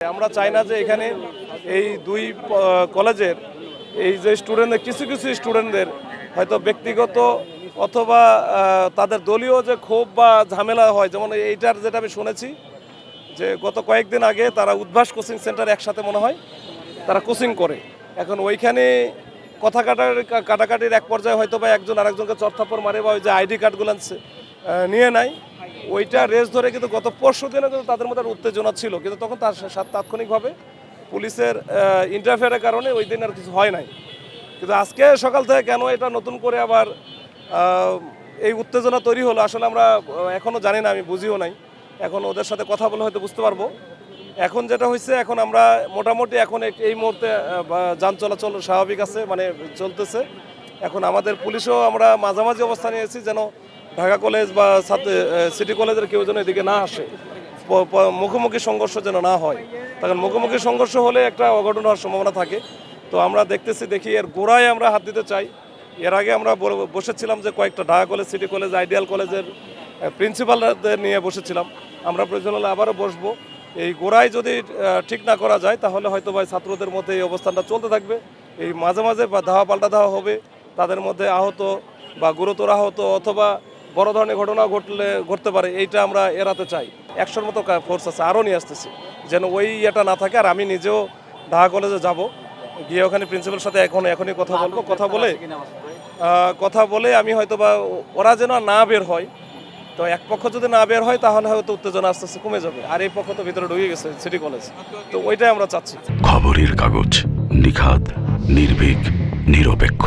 আমরা চাই না যে এখানে এই দুই কলেজের এই যে স্টুডেন্টদের কিছু কিছু স্টুডেন্টদের হয়তো ব্যক্তিগত অথবা তাদের দলীয় যে ক্ষোভ বা ঝামেলা হয়, যেমন এইটার যেটা আমি শুনেছি, যে গত কয়েকদিন আগে তারা উদ্ভাস কোচিং সেন্টার একসাথে মনে হয়, তারা কোচিং করে। এখন ওইখানে কথা কাটার, কাটাকাটির এক পর্যায়ে হয়তো বা একজন আরেকজনকে চর্থাপর মারে বা ওই যে আইডি কার্ডগুলো নিয়ে নাই ওইটা রেস ধরে কিন্তু গত পরশু দিনও কিন্তু তাদের মধ্যে উত্তেজনা ছিল। কিন্তু তখন তার তাৎক্ষণিকভাবে পুলিশের ইন্টারফেয়ারের কারণে ওই দিন আর কিছু হয় নাই। কিন্তু আজকে সকাল থেকে কেন এটা নতুন করে আবার এই উত্তেজনা তৈরি হলো, আসলে আমরা এখনও জানি না, আমি বুঝিও নাই। এখন ওদের সাথে কথা বলে হয়তো বুঝতে পারব। এখন যেটা হয়েছে, এখন আমরা মোটামুটি এখন এই মুহূর্তে যান চলাচল স্বাভাবিক আছে মানে চলতেছে। এখন আমাদের পুলিশও আমরা মাঝামাঝি অবস্থানে এসেছি যেন ঢাকা কলেজ বা সিটি কলেজের কেউ যেন এদিকে না আসে মুখোমুখি সংঘর্ষ যেন না হয়। তখন মুখোমুখি সংঘর্ষ হলে একটা অঘটন হওয়ার সম্ভাবনা থাকে। তো আমরা দেখতেছি, দেখি এর গোড়ায় আমরা হাত দিতে চাই। এর আগে আমরা বসেছিলাম যে কয়েকটা Dhaka college, city college, ideal কলেজের প্রিন্সিপালদের নিয়ে বসেছিলাম। আমরা প্রয়োজন হলে আবারও বসবো। এই গোড়ায় যদি ঠিক না করা যায়, তাহলে হয়তো ভাই ছাত্রদের মধ্যে এই অবস্থানটা চলতে থাকবে। এই মাঝে মাঝে বা ধাওয়া পাল্টা ধাওয়া হবে, তাদের মধ্যে আহত বা গুরুতর আহত অথবা বড় ধরনের ঘটনা ঘটলে, ঘটতে পারে, এইটা আমরা এড়াতে চাই। একশোর মতো ফোর্স আছে, আরও নিয়ে আসতেছি। যেন ওই ইয়েটা না থাকে, আর আমি নিজেও ঢাকা কলেজে যাব। গিয়ে ওখানে প্রিন্সিপালের সাথে এখন, এখনই কথা বলব। কথা বলে কথা বলে আমি হয়তো বা ওরা যেন না বের হয়, তো এক পক্ষ যদি না বের হয়, তাহলে হয়তো উত্তেজনা আস্তে আস্তে কমে যাবে। আর এই পক্ষ তো ভিতরে ঢুকে গেছে সিটি কলেজ তো ওইটাই আমরা চাচ্ছি। খবরের কাগজ, নিখাদ, নির্ভীক, নিরপেক্ষ।